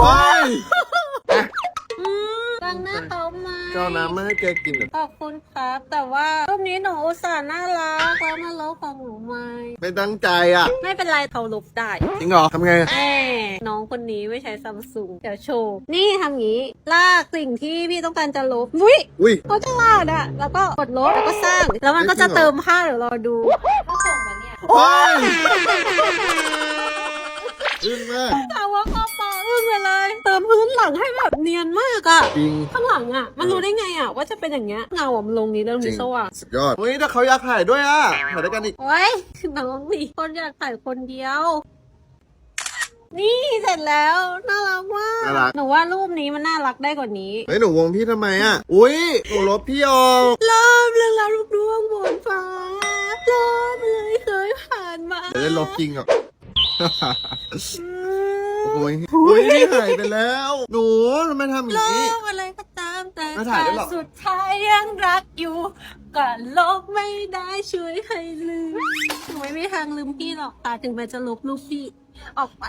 โอ้ยอืมตังหน้าเขามาเจ้าน้ำมาให้แกกินเหรอขอบคุณครับ แต่ว่ารูปนี้หนูอุตส่าห์น่ารักแล้วมาลบของหนูไหมไม่ตั้งใจอะ ไม่เป็นไรเขาลบได้จริงเหรอทำไงแม่น้องคนนี้ไม่ใช้ซัมซุงเดี๋ยวโชว์นี่ทำงี้ ลากสิ่งที่พี่ต้องการจะลบอุ้ยอุ้ย เขาฉลาดอะแล้วก็กดลบแล้วก็สร้าง แล้วมันก็จะเติมภาพเดี๋ยวรอดู ก็ส่งมาเนี่ยโอ้ยอึ้งมากถามว่าข้อ หลังให้แบบเนียนมากอะจริง ข้างหลังอะมันรู้ได้ไงอะว่าจะเป็นอย่างเงี้ยเงาอะมันลงนี้แล้วจริมีงสว่างสุดยอดเฮ้ยถ้าเขาอยากถ่ายด้วยอะถ่ายด้วยกันอีกโอ้ยน้องนี่คนอยากถ่ายคนเดียว นี่เสร็จแล้วน่ารักมากน่ารักหนูว่ารูปนี้มันน่ารักได้กว่านี้ เฮ้ยหนูวงพี่ทำไมอะอุ้ยหนูลบพี่ออกลมเรื่องราวลูกดวงบนฟ้าลมเลยเคยผ่านมา เดี๋ยวได้ลบจริงอะ อืม โอ้ยโอ้ยนี่หายไปแล้ว หนูทำไมทำอย่างนี้ลมอะไรก็ตามแต่ไม่ถ่ายด้วยหรอสุดท้ายยังรักอยู่ก็ลบไม่ได้ช่วยให้ลืมหนูไม่มีทางลืมพี่หรอกค่ะถึงแม้จะลบรูปพี่ออกไป